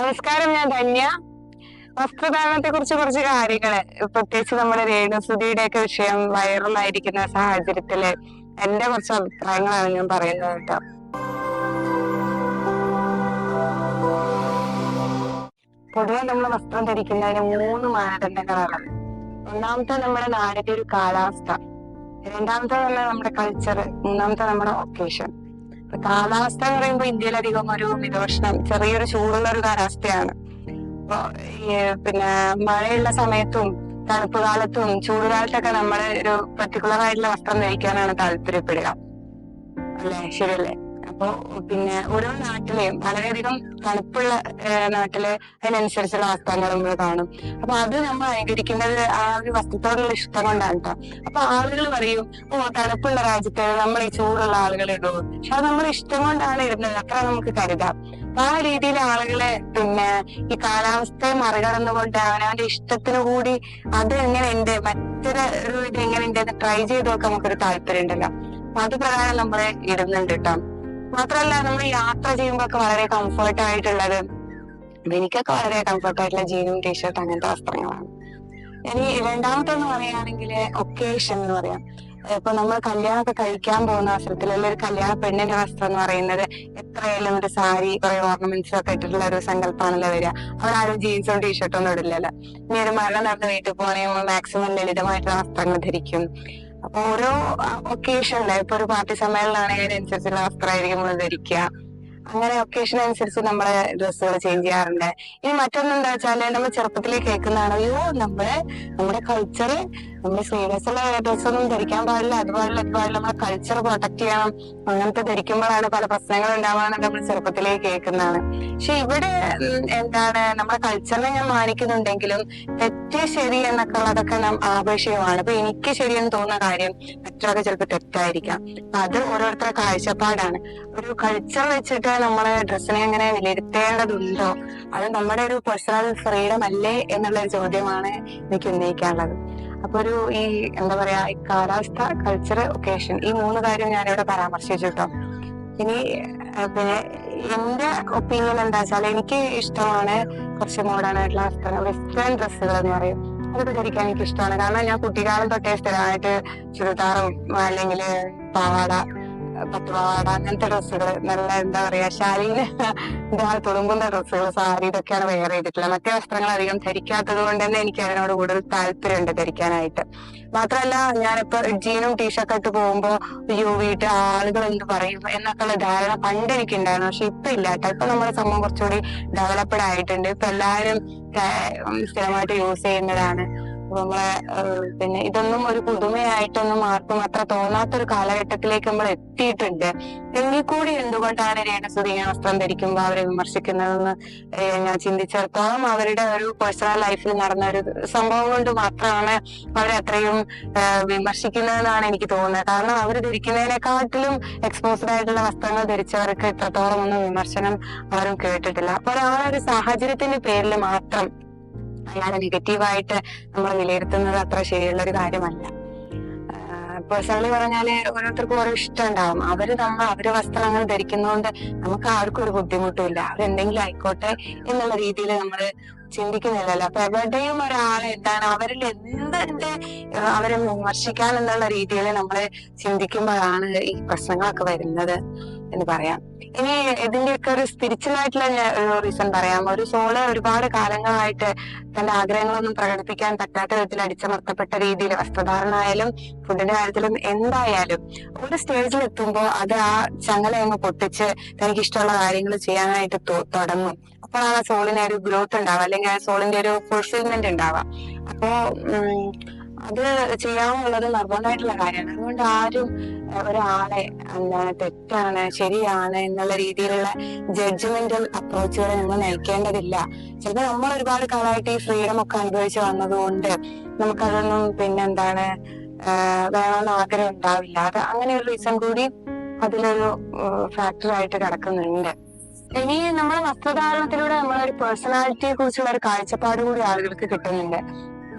നമസ്കാരം ഞാൻ ധന്യ. വസ്ത്രധാരണത്തെ കുറിച്ച് കുറച്ച് കാര്യങ്ങൾ പ്രത്യേകിച്ച് നമ്മുടെ രേണുസുതിയുടെ ഒക്കെ വിഷയം വൈറലായിരിക്കുന്ന സാഹചര്യത്തിൽ എന്റെ കുറച്ച് അഭിപ്രായങ്ങളാണ് ഞാൻ പറയുന്നത് കേട്ടോ. പൊതുവെ നമ്മൾ വസ്ത്രം ധരിക്കുന്നതിന് മൂന്ന് മാനദണ്ഡങ്ങളാണ്. ഒന്നാമത്തെ നമ്മുടെ നാടിന്റെ ഒരു കാലാവസ്ഥ. രണ്ടാമത്തെ നമ്മുടെ കൾച്ചർ മൂന്നാമത്തെ നമ്മുടെ ഒക്കേഷൻ കാലാവസ്ഥ എന്ന് പറയുമ്പോൾ ഇന്ത്യയിലധികം ഒരു മിതോഷ്ണം ചെറിയൊരു ചൂടുള്ള ഒരു കാലാവസ്ഥയാണ് പിന്നെ മഴയുള്ള സമയത്തും തണുപ്പ് കാലത്തും ചൂടുകാലത്തൊക്കെ നമ്മൾ ഒരു പർട്ടിക്കുലർ ആയിട്ടുള്ള വസ്ത്രം ധരിക്കാനാണ് താല്പര്യപ്പെടുക. അല്ലേ? ശരിയല്ലേ? അപ്പൊ പിന്നെ ഓരോ നാട്ടിലെയും വളരെയധികം തണുപ്പുള്ള നാട്ടിലെ അതിനനുസരിച്ചുള്ള വസ്ത്രങ്ങൾ നമ്മൾ കാണും. അപ്പൊ അത് നമ്മൾ അനുകരിക്കുന്നത് ആ ഒരു വസ്ത്രത്തോടുള്ള ഇഷ്ടം കൊണ്ടാണ് കേട്ടോ അപ്പൊ ആളുകൾ പറയും ഓ തണുപ്പുള്ള രാജ്യത്ത് നമ്മൾ ഈ ചൂടുള്ള ആളുകൾ ഇടുള്ളൂ പക്ഷെ അത് നമ്മൾ ഇഷ്ടം കൊണ്ടാണ് ഇരുന്നത് അത്ര നമുക്ക് കരുതാം. അപ്പൊ ആ രീതിയിൽ ആളുകളെ പിന്നെ ഈ കാലാവസ്ഥയെ മറികടന്നുകൊണ്ട് അവനവന്റെ ഇഷ്ടത്തിന് കൂടി അത് എങ്ങനെയുണ്ട്? മറ്റൊരു ഒരു ഇത് എങ്ങനെയുണ്ട്? ട്രൈ ചെയ്ത് നോക്കാൻ നമുക്കൊരു താല്പര്യം ഉണ്ടല്ലോ അപ്പൊ അത് പ്രകാരം നമ്മളെ ഇടുന്നുണ്ട് കേട്ടോ മാത്രമല്ല നമ്മൾ യാത്ര ചെയ്യുമ്പോൾ ഒക്കെ വളരെ കംഫർട്ട് ആയിട്ടുള്ളത്. എനിക്കൊക്കെ വളരെ കംഫർട്ട് ആയിട്ടുള്ള ജീനും ടീഷർട്ട് അങ്ങനത്തെ വസ്ത്രങ്ങളാണ്. ഇനി രണ്ടാമത്തെ എന്ന് പറയുകയാണെങ്കിൽ ഒക്കേഷൻ എന്ന് പറയാം. ഇപ്പൊ നമ്മൾ കല്യാണമൊക്കെ കഴിക്കാൻ പോകുന്ന അവസരത്തിൽ ഒരു കല്യാണ പെണ്ണിന്റെ വസ്ത്രം എന്ന് പറയുന്നത് എത്രയെല്ലാം ഒരു സാരി കുറെ ഓർണമെന്റ്സ് ഒക്കെ ഇട്ടിട്ടുള്ള ഒരു സങ്കല്പമാണല്ലോ വരിക. ആരും ജീൻസും ടീഷർട്ടും ഒന്നും ഇടില്ലല്ലോ. ഇനി ഒരു മരണം നടന്ന് വീട്ടിൽ പോകണമെങ്കിൽ മാക്സിമം ലളിതമായിട്ടുള്ള വസ്ത്രങ്ങൾ ധരിക്കും. അപ്പൊ ഓരോ ഒക്കേഷനിൽ ഇപ്പൊ ഒരു പാർട്ടി സമ്മേളനമാണെങ്കിൽ അതിനനുസരിച്ചുള്ള വസ്ത്രമായിരിക്കും നമ്മൾ ധരിക്കുക അങ്ങനെ ഒക്കേഷൻ അനുസരിച്ച് നമ്മളെ ഡ്രസ്സുകൾ ചേഞ്ച് ചെയ്യാറുണ്ട്. ഇനി മറ്റൊന്ന് എന്താ വെച്ചാൽ നമ്മൾ ചെറുപ്പത്തിലേ കേൾക്കുന്നതാണ് അയ്യോ നമ്മളെ നമ്മുടെ കൾച്ചർ നമ്മുടെ സ്ലീവ്ലെസ്സുള്ള ഡ്രസ്സൊന്നും ധരിക്കാൻ പാടില്ല അത് പാടില്ല അത് പാടില്ല നമ്മുടെ കൾച്ചർ പ്രൊട്ടക്ട് ചെയ്യണം. അങ്ങനത്തെ ധരിക്കുമ്പോഴാണ് പല പ്രശ്നങ്ങൾ ഉണ്ടാവാന്ന് നമ്മൾ ചെറുപ്പത്തിലേ കേൾക്കുന്നതാണ്. പക്ഷെ ഇവിടെ എന്താണ് നമ്മുടെ കൾച്ചറിനെ ഞാൻ മാനിക്കുന്നുണ്ടെങ്കിലും തെറ്റ് ശരി എന്നൊക്കെ ഉള്ളതൊക്കെ ആപേക്ഷികമാണ്. അപ്പൊ എനിക്ക് ശരിയെന്ന് തോന്നുന്ന കാര്യം മറ്റൊക്കെ ചിലപ്പോൾ തെറ്റായിരിക്കാം. അത് ഓരോരുത്തരുടെ കാഴ്ചപ്പാടാണ്. ഒരു കൾച്ചർ വെച്ചിട്ട് നമ്മളെ ഡ്രസ്സിനെ എങ്ങനെ വിലയിരുത്തേണ്ടതുണ്ടോ? അത് നമ്മുടെ ഒരു പേഴ്സണൽ ഫ്രീഡം അല്ലേ എന്നുള്ള ഒരു ചോദ്യമാണ് എനിക്ക് ഉന്നയിക്കാനുള്ളത്. അപ്പൊ ഒരു ഈ എന്താ പറയാ ഈ കാലാവസ്ഥ കൾച്ചർ ഒക്കേഷൻ ഈ മൂന്ന് കാര്യം ഞാനിവിടെ പരാമർശിച്ചു കേട്ടോ ഇനി പിന്നെ എന്റെ ഒപ്പീനിയൻ എന്താ വെച്ചാൽ എനിക്ക് ഇഷ്ടമാണ് കുറച്ച് മോഡേൺ ആയിട്ടുള്ള വസ്ത്രങ്ങൾ വെസ്റ്റേൺ ഡ്രസ്സുകൾ എന്ന് പറയും. അതൊക്കെ ധരിക്കാൻ എനിക്ക് ഇഷ്ടമാണ്. കാരണം ഞാൻ കുട്ടിക്കാലം തൊട്ടേ സ്ഥിരമായിട്ട് ചുരിദാറും അല്ലെങ്കിൽ പാവാട പട്ടുപാവാട അങ്ങനത്തെ ഡ്രസ്സുകൾ നല്ല എന്താ പറയാ ശാലീന എന്താ തുളുമ്പുന്ന ഡ്രസ്സുകൾ സാരി ഇതൊക്കെയാണ് വെയർ ചെയ്തിട്ടുള്ളത്. മറ്റേ വസ്ത്രങ്ങൾ അധികം ധരിക്കാത്തത് കൊണ്ട് തന്നെ എനിക്ക് അതിനോട് കൂടുതൽ താല്പര്യമുണ്ട് ധരിക്കാനായിട്ട്. മാത്രമല്ല ഞാനിപ്പോ ജീനും ടീഷർട്ട് ഇട്ട് പോകുമ്പോ അയ്യോ വീട്ടിൽ ആളുകൾ എന്ത് പറയും എന്നൊക്കെയുള്ള ധാരണ പണ്ട് എനിക്കുണ്ടായിരുന്നു. പക്ഷെ ഇപ്പൊ ഇല്ല കേട്ടോ. ഇപ്പൊ നമ്മുടെ സമൂഹം കുറച്ചുകൂടി ഡെവലപ്ഡ് ആയിട്ടുണ്ട്. ഇപ്പൊ എല്ലാവരും സ്ഥിരമായിട്ട് യൂസ് ചെയ്യുന്നതാണ്. നമ്മളെ പിന്നെ ഇതൊന്നും ഒരു പുതുമയായിട്ടൊന്നും ആർക്കും അത്ര തോന്നാത്തൊരു കാലഘട്ടത്തിലേക്ക് നമ്മൾ എത്തിയിട്ടുണ്ട്. എങ്കിൽ കൂടി എന്തുകൊണ്ടാണ് രേണസുതി വസ്ത്രം ധരിക്കുമ്പോൾ അവരെ വിമർശിക്കുന്നതെന്ന് ഞാൻ ചിന്തിച്ചിടത്തോളം അവരുടെ ഒരു പേഴ്സണൽ ലൈഫിൽ നടന്ന ഒരു സംഭവം കൊണ്ട് മാത്രമാണ് അവരെ അത്രയും വിമർശിക്കുന്നതെന്നാണ് എനിക്ക് തോന്നുന്നത്. കാരണം അവർ ധരിക്കുന്നതിനെക്കാട്ടിലും എക്സ്പോസ്ഡ് ആയിട്ടുള്ള വസ്ത്രങ്ങൾ ധരിച്ചവർക്ക് ഇത്രത്തോളം ഒന്നും വിമർശനം ആരും കേട്ടിട്ടില്ല. അപ്പൊ ഒരാളൊരു ഒരു സാഹചര്യത്തിന്റെ പേരിൽ മാത്രം അയാളെ നെഗറ്റീവായിട്ട് നമ്മൾ വിലയിരുത്തുന്നത് അത്ര ശരിയുള്ള ഒരു കാര്യമല്ല പേഴ്സണലി പറഞ്ഞാൽ ഓരോരുത്തർക്കും ഓരോ ഇഷ്ടം ഉണ്ടാവും അവർ നമ്മൾ അവരെ വസ്ത്രങ്ങൾ ധരിക്കുന്നതുകൊണ്ട് നമുക്ക് ആർക്കും ഒരു ബുദ്ധിമുട്ടുമില്ല അവരെന്തെങ്കിലും ആയിക്കോട്ടെ എന്നുള്ള രീതിയിൽ നമ്മൾ ചിന്തിക്കുന്നില്ലല്ലോ. അപ്പൊ എവിടെയും ഒരാളെ എന്താണ് അവരിൽ എന്തിന്റെ അവരെ വിമർശിക്കാൻ എന്നുള്ള രീതിയിൽ നമ്മൾ ചിന്തിക്കുമ്പോഴാണ് ഈ പ്രശ്നങ്ങളൊക്കെ വരുന്നത് എന്ന് പറയാം. ഇനി ഇതിന്റെയൊക്കെ ഒരു സ്പിരിച്വൽ ആയിട്ടുള്ള ഒരു റീസൺ പറയാം. ഒരു സോൾ ഒരുപാട് കാലങ്ങളായിട്ട് തന്റെ ആഗ്രഹങ്ങളൊന്നും പ്രകടിപ്പിക്കാൻ പറ്റാത്ത വിധത്തിൽ അടിച്ചമർത്തപ്പെട്ട രീതിയിൽ വസ്ത്രധാരണ ആയാലും ഫുഡിന്റെ കാര്യത്തിലും എന്തായാലും ഒരു സ്റ്റേജിൽ എത്തുമ്പോൾ അത് ആ ചങ്ങല അങ്ങ് പൊട്ടിച്ച് തനിക്ക് ഇഷ്ടമുള്ള കാര്യങ്ങൾ ചെയ്യാനായിട്ട് തുടങ്ങും. അപ്പോഴാണ് സോളിന് ഒരു ഗ്രോത്ത് ഉണ്ടാവുക അല്ലെങ്കിൽ സോളിന്റെ ഒരു ഫുൾഫിൽമെന്റ് ഉണ്ടാവുക. അപ്പോ അത് ചെയ്യാവുന്നുള്ളത് നിർബന്ധമായിട്ടുള്ള കാര്യമാണ്. അതുകൊണ്ട് ആരും ഒരാളെ എന്താണ് തെറ്റാണ് ശരിയാണ് എന്നുള്ള രീതിയിലുള്ള ജഡ്ജ്മെന്റൽ അപ്രോച്ചുകളെ നമ്മൾ നയിക്കേണ്ടതില്ല ചിലപ്പോൾ നമ്മൾ ഒരുപാട് കാലമായിട്ട് ഈ ഫ്രീഡം ഒക്കെ അനുഭവിച്ച് വന്നതുകൊണ്ട് നമുക്കതൊന്നും പിന്നെന്താണ് വേണമെന്ന് ആഗ്രഹം ഉണ്ടാവില്ല. അത് അങ്ങനെ ഒരു റീസൺ കൂടി അതിലൊരു ഫാക്ടറായിട്ട് കിടക്കുന്നുണ്ട്. ഇനി നമ്മുടെ വസ്ത്രധാരണത്തിലൂടെ നമ്മളെ ഒരു പേഴ്സണാലിറ്റിയെ കുറിച്ചുള്ള ഒരു കാഴ്ചപ്പാട് കൂടി ആളുകൾക്ക് കിട്ടുന്നുണ്ട്.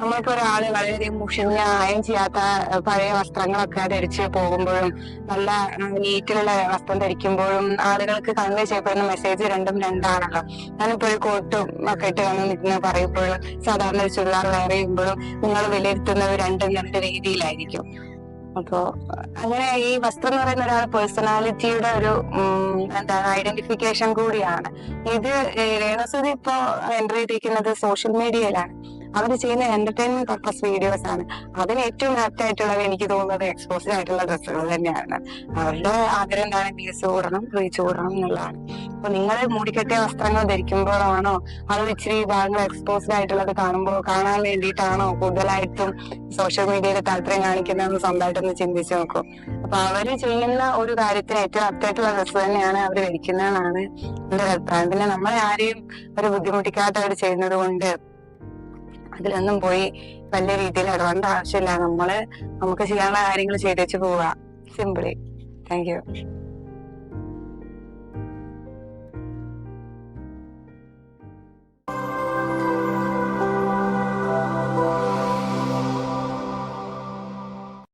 നമ്മളിപ്പോ ഒരാൾ വളരെയധികം മുഷിഞ്ഞ ആയം ചെയ്യാത്ത പഴയ വസ്ത്രങ്ങളൊക്കെ ധരിച്ച് പോകുമ്പോഴും നല്ല നീറ്റിലുള്ള വസ്ത്രം ധരിക്കുമ്പോഴും ആളുകൾക്ക് കൺവേ ചെയ്യപ്പെടുന്ന മെസ്സേജ് രണ്ടും രണ്ടാണല്ലോ. ഞാനിപ്പോ ഒരു കോട്ടും ഒക്കെ ഇട്ട് വന്ന് നിൽക്കുന്ന പറയുമ്പോഴും സാധാരണ ഒരു ചുരിദാർ വെയർ ചെയ്യുമ്പോഴും നിങ്ങൾ വിലയിരുത്തുന്നത് രണ്ടും രണ്ട് രീതിയിലായിരിക്കും. അപ്പോ അങ്ങനെ ഈ വസ്ത്രം എന്ന് പറയുന്ന ഒരാൾ പേഴ്സണാലിറ്റിയുടെ ഒരു എന്താ എന്താണ് ഐഡന്റിഫിക്കേഷൻ കൂടിയാണ്. ഇത് രേണസുതി ഇപ്പോ എന്റർ ചെയ്തിരിക്കുന്നത് സോഷ്യൽ മീഡിയയിലാണ് അവർ ചെയ്യുന്ന എന്റർടൈൻമെന്റ് പർപ്പസ് വീഡിയോസ് ആണ്. അതിന് ഏറ്റവും ആപ്റ്റ് ആയിട്ടുള്ളത് എനിക്ക് തോന്നുന്നത് എക്സ്പോസ്ഡ് ആയിട്ടുള്ള ഡ്രസ്സുകൾ തന്നെയാണ്. അവരുടെ ആഗ്രഹം എന്താണ്? മീസ് കൂടണം റീച്ച് കൂടണം എന്നുള്ളതാണ്. അപ്പൊ നിങ്ങൾ മൂടിക്കെട്ടിയ വസ്ത്രങ്ങൾ ധരിക്കുമ്പോഴാണോ അത് ഇച്ചിരി ഭാഗങ്ങൾ എക്സ്പോസ്ഡ് ആയിട്ടുള്ളത് കാണുമ്പോൾ കാണാൻ വേണ്ടിയിട്ടാണോ കൂടുതലായിട്ടും സോഷ്യൽ മീഡിയയിൽ താല്പര്യം കാണിക്കുന്നതെന്ന് സ്വന്തമായിട്ടൊന്ന് ചിന്തിച്ചു നോക്കും. അപ്പൊ അവർ ചെയ്യുന്ന ഒരു കാര്യത്തിന് ഏറ്റവും അപ്റ്റായിട്ടുള്ള ഡ്രസ്സ് തന്നെയാണ് അവർ ധരിക്കുന്നതെന്നാണ് എന്റെ അഭിപ്രായം. പിന്നെ നമ്മളെ ആരെയും ഒരു ബുദ്ധിമുട്ടിക്കാത്ത അവർ ചെയ്യുന്നത് കൊണ്ട് അതിലൊന്നും പോയി വലിയ രീതിയിൽ ഇടപെടേണ്ട ആവശ്യമില്ല. നമ്മൾ നമുക്ക് ചെയ്യാനുള്ള കാര്യങ്ങൾ ചെയ്തേച്ച് പോവുക സിമ്പിളി താങ്ക് യു